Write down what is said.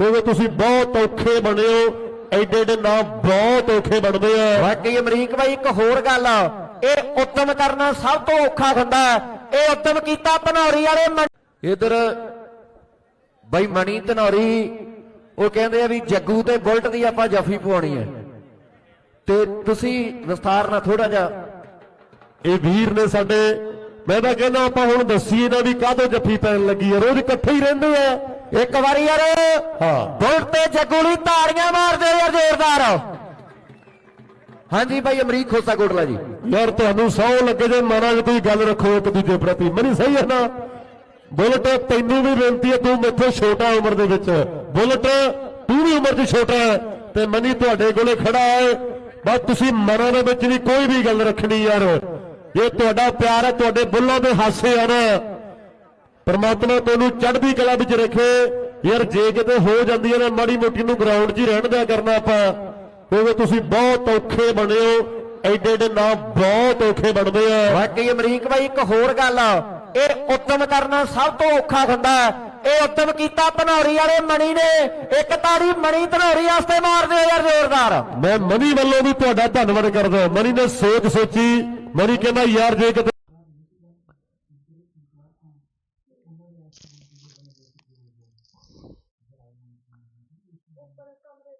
ਕਿਉਂਕਿ ਤੁਸੀਂ ਬਹੁਤ ਔਖੇ ਬਣੇ ਹੋ। ਐਡੇ ਐਡੇ ਨਾਮ ਬਹੁਤ ਔਖੇ ਬਣਦੇ ਆ। ਵਾਕਈ ਅਮਰੀਕ ਭਾਈ ਇੱਕ ਹੋਰ ਗੱਲ ਇਹ ਉਦਮ ਕਰਨਾ ਸਭ ਤੋਂ ਔਖਾ ਹੁੰਦਾ ਹੈ। ਇਹ ਉਦਮ ਕੀਤਾ ਧਨੌਰੀ ਵਾਲੇ ਇਧਰ ਬਾਈ ਮਣੀ ਧਨੌਰੀ ਉਹ ਕਹਿੰਦੇ ਆ ਵੀ ਜੱਗੂ ਤੇ ਬੁਲਟ ਦੀ ਆਪਾਂ ਜਫੀ ਪਵਾਉਣੀ ਹੈ। ਤੇ ਤੁਸੀਂ ਵਿਸਥਾਰ ਨਾਲ ਥੋੜਾ ਜਿਹਾ ਇਹ ਵੀਰ ਨੇ ਸਾਡੇ ਮੈਂ ਤਾਂ ਕਹਿੰਦਾ ਆਪਾਂ ਹੁਣ ਦੱਸੀਏ ਨਾ ਵੀ ਕਾਹਦੋਂ ਜੱਫੀ ਪੈਣ ਲੱਗੀ ਆ ਰੋਜ਼ ਇਕੱਠੇ ਹੀ ਰਹਿੰਦੇ ਆ। ਇੱਕ ਵਾਰੀ ਯਾਰ ਹਾਂ। ਬੁਲਟ ਤੇ ਜੱਗੂ ਲਈ ਤਾੜੀਆਂ ਮਾਰਦੇ ਯਾਰ ਜ਼ੋਰਦਾਰ। ਹਾਂਜੀ ਭਾਈ ਅਮਰੀਕ ਖੋਸਾ ਕੋਟਲਾ ਜੀ। ਯਾਰ ਤੁਹਾਨੂੰ ਸੌ ਲੱਗੇ ਜੇ ਮਨਾਂ 'ਚ ਕੋਈ ਗੱਲ ਰੱਖੋ ਇੱਕ ਦੂਜੇ ਪ੍ਰਤੀ। ਮਨੀ ਸਹੀ ਹੈ ਨਾ ਬੁਲਟ ਤੈਨੂੰ ਵੀ ਬੇਨਤੀ ਹੈ ਤੂੰ ਮੇਥੋਂ ਛੋਟਾ ਉਮਰ ਦੇ ਵਿੱਚ। ਬੁਲਟ ਤੂੰ ਵੀ ਉਮਰ 'ਚ ਛੋਟਾ ਹੈ ਤੇ ਮਨੀ ਤੁਹਾਡੇ ਕੋਲੇ ਖੜਾ ਹੈ। ਬਸ ਤੁਸੀਂ ਮਨਾਂ ਦੇ ਵਿੱਚ ਵੀ ਕੋਈ ਵੀ ਗੱਲ ਰੱਖਣੀ ਯਾਰ। ਜੇ ਤੁਹਾਡਾ ਪਿਆਰ ਹੈ ਤੁਹਾਡੇ ਬੁੱਲਾਂ ਦੇ ਹਾਸੇ ਆ ਨਾ ਪਰਮਾਤਮਾ ਤੁਹਾਨੂੰ ਚੜ੍ਹਦੀ ਕਲਾ ਵਿੱਚ ਰੱਖੇ। ਯਾਰ ਜੇ ਕਿਤੇ ਹੋ ਜਾਂਦੀ ਹੈ ਨਾ ਮਾੜੀ ਮੋਟੀ ਨੂੰ ਗਰਾਊਂਡ 'ਚ ਹੀ ਰਹਿਣ ਦਿਆ ਕਰਨਾ ਆਪਾਂ ਕਿਉਂਕਿ ਤੁਸੀਂ ਬਹੁਤ ਔਖੇ ਬਣੇ ਹੋ। ਐਡੇ ਐਡੇ ਨਾਮ ਬਹੁਤ ਔਖੇ ਬਣਦੇ ਆ। ਵਾਕਈ ਅਮਰੀਕ ਭਾਈ ਇੱਕ ਹੋਰ ਗੱਲ ਇਹ ਉਦਮ ਕਰਨਾ ਸਭ ਤੋਂ ਔਖਾ ਹੁੰਦਾ। ਇਹ ਉਦਮ ਕੀਤਾ ਧਨੌਰੀ ਵਾਲੇ ਮਣੀ ਨੇ। ਇੱਕ ਤਾੜੀ ਮਣੀ ਧਨੌਰੀ ਵਾਸਤੇ ਮਾਰਦੇ ਯਾਰ ਜ਼ੋਰਦਾਰ। ਮੈਂ ਮਨੀ ਵੱਲੋਂ ਵੀ ਤੁਹਾਡਾ ਧੰਨਵਾਦ ਕਰਦਾ ਮਨੀ ਨੇ ਸੋਚ ਸੋਚੀ। ਮਨੀ ਕਹਿੰਦਾ ਯਾਰ ਜੇ ਕਿਤੇ উপরে